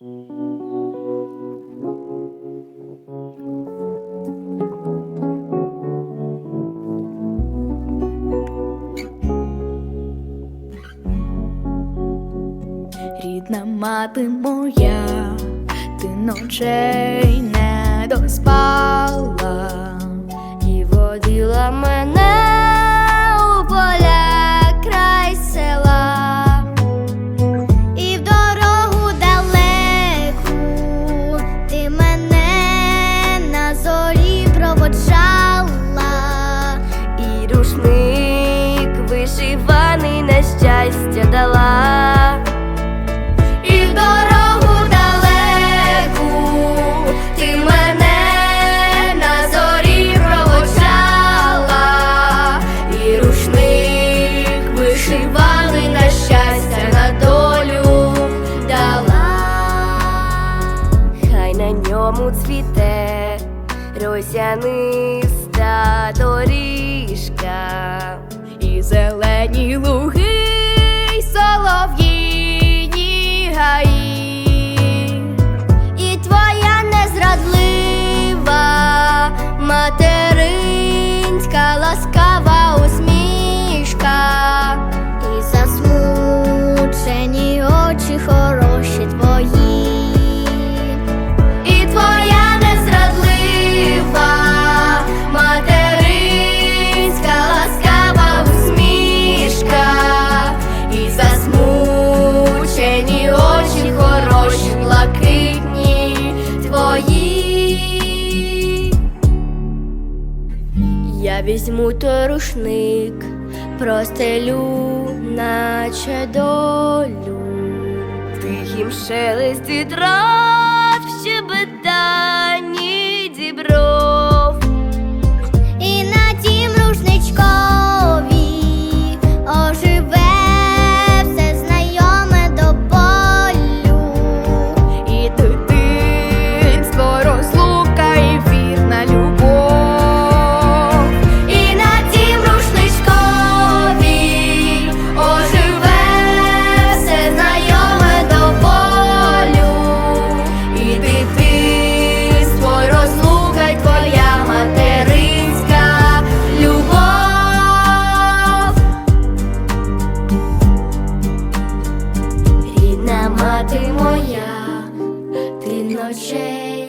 Рідна мати моя, ти ночей не доспала рушник вишиваний на щастя дала. І дорогу далеку ти мене на зорі проводжала, і рушник вишиваний на щастя на долю дала. Хай на ньому цвіте росяниста доріжка і зелені луги, й солов'їні гаї, і твоя незрадлива материнська ласкава Я візьму той рушник, простелю, наче долю, тихім шелесті трав щебете oczy